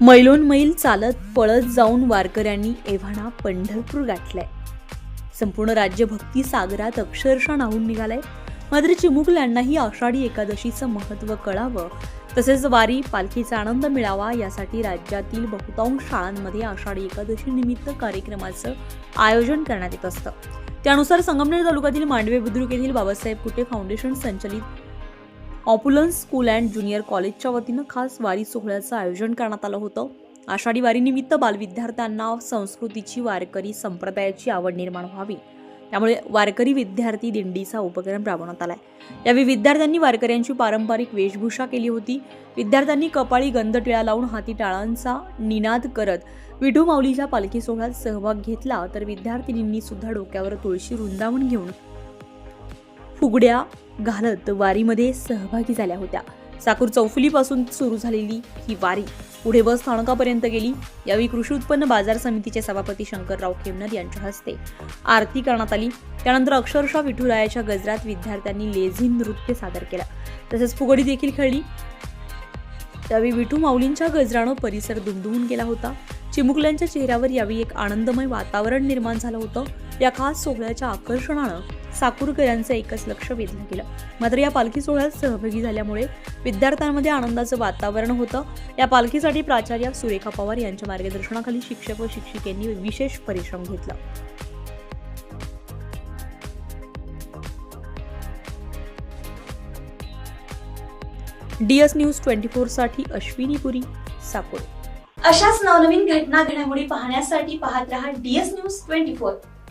मैलोन मैल चालत पळत जाऊन वारकऱ्यांनी एव्हाना पंढरपूर गाठलाय. संपूर्ण राज्यभक्ती सागरात अक्षरशः नाहून निघालाय. मात्र चिमुकल्यांनाही आषाढी एकादशीचं महत्त्व कळावं तसेच वारी पालखीचा आनंद मिळावा यासाठी राज्यातील बहुतांश शाळांमध्ये आषाढी एकादशी निमित्त कार्यक्रमाचं आयोजन करण्यात येत असतं. त्यानुसार संगमनेर तालुक्यातील मांडवे बुद्रुक येथील बाबासाहेब कुटे फाउंडेशन संचलित ऑप्युलन्स स्कूल अँड ज्युनियर कॉलेजच्या वतीनं खास वारी सोहळ्याचं आयोजन करण्यात आलं होतं. आषाढी वारीनिमित्त बालविद्यार्थ्यांना संस्कृतीची वारकरी संप्रदायाची आवड निर्माण व्हावी. त्यामुळे वारकरी विद्यार्थी दिंडीचा उपक्रम राबवण्यात आहे यावेळी विद्यार्थ्यांनी वारकऱ्यांची पारंपरिक वेशभूषा केली होती. विद्यार्थ्यांनी कपाळी गंध टिळा लावून हाती टाळांचा निनाद करत विठू माऊलीच्या पालखी सोहळ्यात सहभाग घेतला तर विद्यार्थिनींनी सुद्धा डोक्यावर तुळशी वृंदावन घेऊन फुगड्या घालत वारीमध्ये सहभागी झाल्या होत्या. साकूर चौफुलीपासून सुरू झालेली ही वारी पुढे बस स्थानकापर्यंत गेली. यावेळी कृषी उत्पन्न बाजार समितीचे सभापती शंकरराव खेमनर यांच्या हस्ते आरती करण्यात आली. त्यानंतर अक्षरशः विठुरायाच्या गजरात विद्यार्थ्यांनी लेझी नृत्य सादर केलं. तसेच फुगडी देखील खेळली. त्यावेळी विठू माऊलींच्या गजरानं परिसर दुमदुमून गेला होता. चिमुकल्यांच्या चेहऱ्यावर यावेळी एक आनंदमय वातावरण निर्माण झालं होतं. या खास सोहळ्याच्या आकर्षणानं साकूरकरांचं एकच लक्ष वेधलं गेलं. मात्र या पालखी सोहळ्यात सहभागी झाल्यामुळे विद्यार्थ्यांमध्ये आनंदाचं वातावरण होतं. या पालखीसाठी प्राचार्य सुरेखा पवार यांच्या मार्गदर्शनाखाली शिक्षक व शिक्षिकेंनी विशेष परिश्रम घेतला. डीएस न्यूज ट्वेंटी फोरसाठी अश्विनी पुरी साकोर. अशाच नवनवीन घटना घडामोडी पाहण्यासाठी पाहत रहा डीएस न्यूज ट्वेंटी फोर.